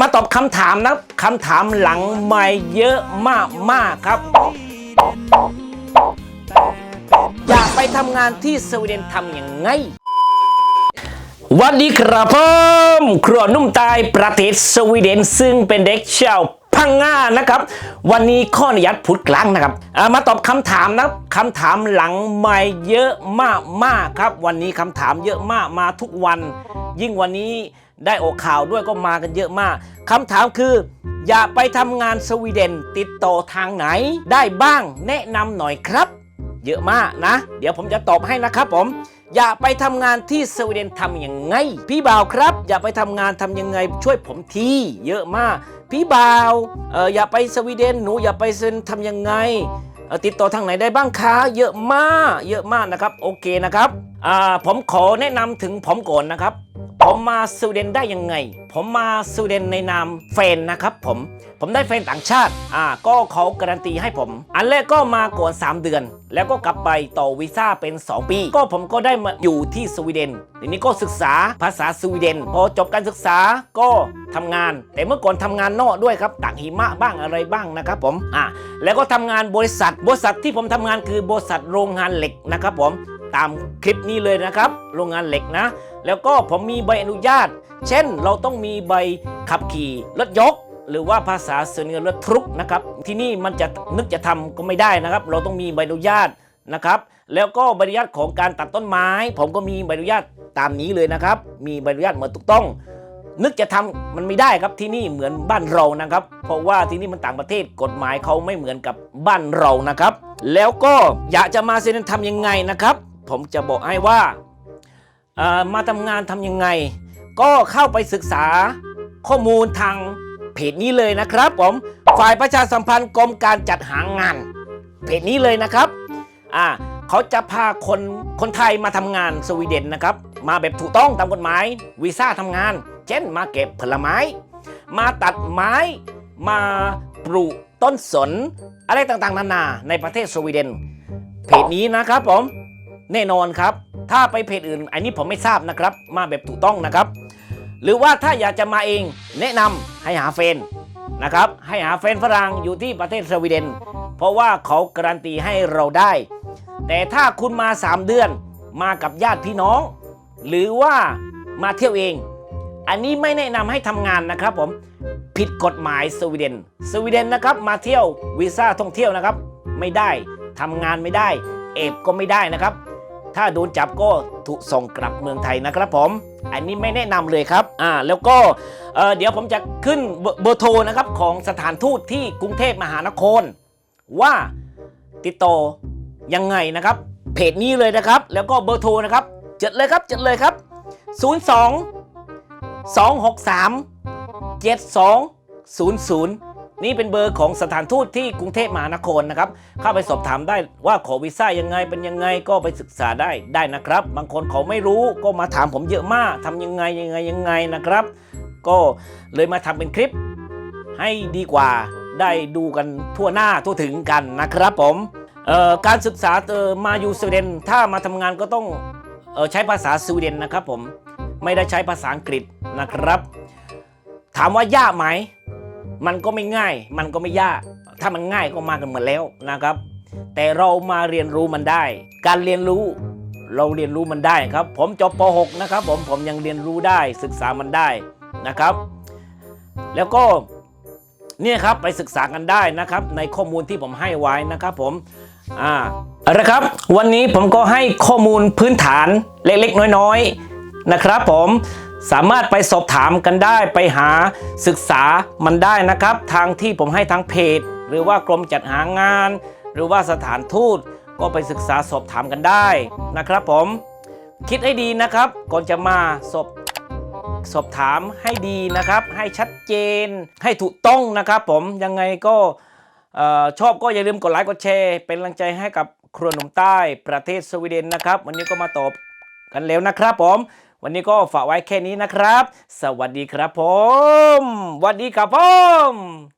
มาตอบคำถามนะคำถามหลังไม่เยอะมากมากครับ อยากไปทำงานที่สวีเดนทำอย่างไงวัสดีครับผมครัวนุ่มตายประเทศสวีเดนซึ่งเป็นเด็กชาว พังงานะครับ วันนี้ข้ออนุญาตพูดกลางนะครับามาตอบคำถามนะคำถามหลังไม่เยอะมากมากครับ วันนี้คำถามเยอะมากมาทุกวัน ยิ่งวันนี้ได้ออกข่าวด้วยก็มากันเยอะมากคำถามคือ อยากไปทำงานสวีเดนติดต่อทางไหนได้บ้างแนะนำหน่อยครับ เยอะมากนะ เดี๋ยวผมจะตอบให้นะครับผม อย่าไปทำงานที่สวีเดนทำยังไง พี่บ่าวครับ อย่าไปทำงานทำยังไง ช่วยผมทีเยอะมาก พี่บ่าวเอออยาไปสวีเดนหนูอย่าไปเซนทำยังไงติดต่อทางไหนได้บ้างคะ เยอะมาก เยอะมากนะครับ โอเคนะครับ ผมขอแนะนำถึงผมก่อนนะครับ ผมมาสวีเดนได้ยังไง ผมมาสวีเดนในนามแฟนนะครับผม ผมได้แฟนต่างชาติ อ่า ก็เขาการันตีให้ผม อันแรกก็มาก่อน 3 เดือน แล้วก็กลับไปต่อวีซ่าเป็น 2 ปี ก็ผมก็ได้มาอยู่ที่สวีเดน ทีนี้ก็ศึกษาภาษาสวีเดน พอจบการศึกษาก็ทำงาน แต่เมื่อก่อนทำงานนอกด้วยครับตากหิมะบ้างอะไรบ้างนะครับผม อ่า แล้วก็ทำงานบริษัท บริษัทที่ผมทำงานคือบริษัทโรงงานเหล็กนะครับผม ตามคลิปนี้เลยนะครับ โรงงานเหล็กนะ แล้วก็ผมมีใบอนุญาต เช่นเราต้องมีใบขับขี่รถยก หรือว่าภาษาเสนอรถทรุกนะครับ ที่นี่มันจะนึกจะทำก็ไม่ได้นะครับ เราต้องมีใบอนุญาตนะครับ แล้วก็ใบอนุญาตของการตัดต้นไม้ ผมก็มีใบอนุญาตตามนี้เลยนะครับ มีใบอนุญาตเหมือนถูกต้อง นึกจะทำมันไม่ได้ครับที่นี่เหมือนบ้านเรานะครับ เพราะว่าที่นี่มันต่างประเทศกฎหมายเขาไม่เหมือนกับบ้านเรานะครับ แล้วก็อยากจะมาเซ็นทำยังไงนะครับ ผมจะบอกให้ว่า มาทำงานทำยังไง ก็เข้าไปศึกษาข้อมูลทางเพจนี้เลยนะครับผมฝ่ายประชาสัมพันธ์กรมการจัดหางาน เพจนี้เลยนะครับอ่าเขาจะพาคนคนไทยมาทำงานสวีเดนนะครับ มาแบบถูกต้องตามกฎหมายวีซ่าทำงาน เช่นมาเก็บผลไม้ มาตัดไม้ มาปลูกต้นสน อะไรต่างๆ นานาในประเทศสวีเดนเพจนี้นะครับผม แน่นอนครับ ถ้าไปเพจอื่น อันนี้ผมไม่ทราบนะครับ มาแบบถูกต้องนะครับ หรือว่าถ้าอยากจะมาเองแนะนำให้หาแฟนนะครับ ให้หาแฟนฝรั่งอยู่ที่ประเทศสวีเดน เพราะว่าเขาการันตีให้เราได้ แต่ถ้าคุณมา 3 เดือนมากับญาติพี่น้อง หรือว่ามาเที่ยวเอง อันนี้ไม่แนะนำให้ทำงานนะครับผมผิดกฎหมายสวีเดน สวีเดนนะครับมาเที่ยววีซ่าท่องเที่ยวนะครับ ไม่ได้ทำงานไม่ได้ เอบก็ไม่ได้นะครับ ถ้าโดนจับก็ถูกส่งกลับเมืองไทยนะครับผม อันนี้ไม่แนะนำเลยครับอ่าแล้วก็เออเดี๋ยวผมจะขึ้นเบอร์เบอร์โทรนะครับของสถานทูตที่กรุงเทพมหานคร ว่าติดต่อยังไงนะครับ เพจนี้เลยนะครับ แล้วก็เบอร์โทรนะครับจดเลยครับจดเลยครับ 02 263 7200 นี่เป็นเบอร์ของสถานทูตที่กรุงเทพมหานครนะครับ เข้าไปสอบถามได้ว่าขอวีซ่ายังไงเป็นยังไงก็ไปศึกษาได้ได้นะครับ บางคนเขาไม่รู้ก็มาถามผมเยอะมากทำยังไงยังไงยังไงนะครับ ก็เลยมาทำเป็นคลิป ให้ดีกว่าได้ดูกันทั่วหน้าทั่วถึงกันนะครับผมการศึกษาเออมาอยู่สวีเดนถ้ามาทำงานก็ต้องออใช้ภาษาสวีเดนนะครับผมไม่ได้ใช้ภาษาอังกฤษนะครับ ถามว่ายากไหม มันก็ไม่ง่าย มันก็ไม่ยาก ถ้ามันง่ายก็มากันหมดแล้วนะครับ แต่เรามาเรียนรู้มันได้ การเรียนรู้เราเรียนรู้มันได้ครับ ผมจบป .6 นะครับ ผมผมยังเรียนรู้ได้ศึกษามันได้นะครับ แล้วก็เนี่ยครับไปศึกษากันได้นะครับ ในข้อมูลที่ผมให้ไว้นะครับ ผมอ่าเอะครับ วันนี้ผมก็ให้ข้อมูลพื้นฐานเล็กๆ น้อยๆนะครับ ผม สามารถไปสอบถามกันได้ไปหาศึกษามันได้นะครับ ทางที่ผมให้ทางเพจ หรือว่ากรมจัดหางาน หรือว่าสถานทูตก็ไปศึกษาสอบถามกันได้นะครับ ผมคิดให้ดีนะครับ ก่อนจะมาสอบสอบถามให้ดีนะครับ ให้ชัดเจนให้ถูกต้องนะครับ ผมยังไงก็ชอบก็อย่าลืมกดไลค์กดแชร์เป็นกำลังใจให้กับครัวหนุ่มใต้ประเทศสวีเดนนะครับ วันนี้ก็มาตอบกันแล้วนะครับผม วันนี้ก็ฝากไว้แค่นี้นะครับ สวัสดีครับผมสวัสดีครับผม